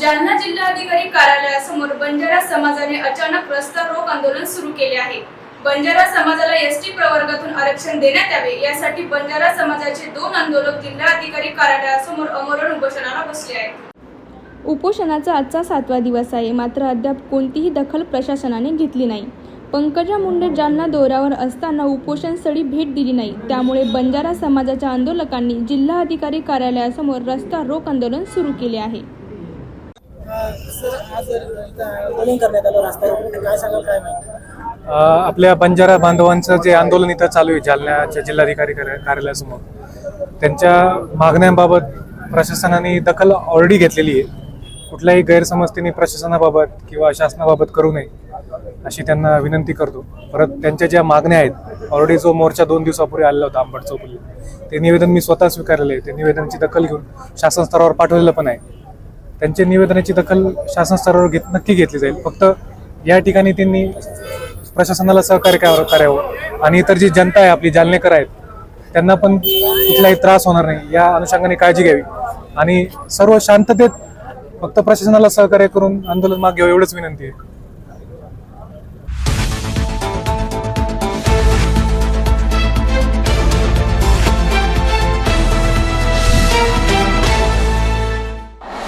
जालना जिल्हाधिकारी कार्यालयासमोर बंजारा समाजाने अचानक रस्ता रोक आंदोलन सुरू केले आहे. बंजारा समाजाला एस टी प्रवर्गातून आरक्षण देण्यात यावे यासाठी बंजारा समाजाचे दोन आंदोलक जिल्हाधिकारी कार्यालयासमोर अमरण उपोषणाला बसले आहेत. उपोषणाचा आजचा सातवा दिवस आहे. मात्र अद्याप कोणतीही दखल प्रशासनाने घेतली नाही. पंकजा मुंडे जालना दौऱ्यावर असताना उपोषणस्थळी भेट दिली नाही. त्यामुळे बंजारा समाजाच्या आंदोलकांनी जिल्हाधिकारी कार्यालयासमोर रस्ता रोक आंदोलन सुरू केले आहे. सर आज आंदोलन करण्यात आलं रस्त्यावर काय सांगाल काय माहिती? आपल्या बंजारा बांधवांचं जे आंदोलन इथं चालू आहे जालन्याच्या जिल्हाधिकारी कार्या- कार्यालयासमोर त्यांच्या मागण्यांबाबत प्रशासनाने दखल ऑलरेडी घेतलेली आहे. कुठलाही गैरसमज त्यांनी प्रशासनाबाबत किंवा शासनाबाबत करू नये अशी त्यांना विनंती करतो. परत त्यांच्या ज्या मागण्या आहेत ऑलरेडी जो मोर्चा दोन दिवसापूर्वी आलेला होता आंबट चौकली ते निवेदन मी स्वतः स्वीकारलेलं आहे. ते निवेदनाची दखल घेऊन शासन स्तरावर पाठवलेलं पण आहे. त्यांच्या निवेदनाची दखल शासन स्तरावर घेत नक्की घेतली जाईल. फक्त या ठिकाणी त्यांनी प्रशासनाला सहकार्य करावं करावं. आणि इतर जी जनता आहे आपली जालनेकर आहेत त्यांना पण कुठलाही त्रास होणार नाही. या अनुषंगाने काळजी घ्यावी. आणि सर्व शांततेत फक्त प्रशासनाला सहकार्य करून आंदोलन मागे घ्यावं एवढंच विनंती आहे.